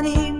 hastanem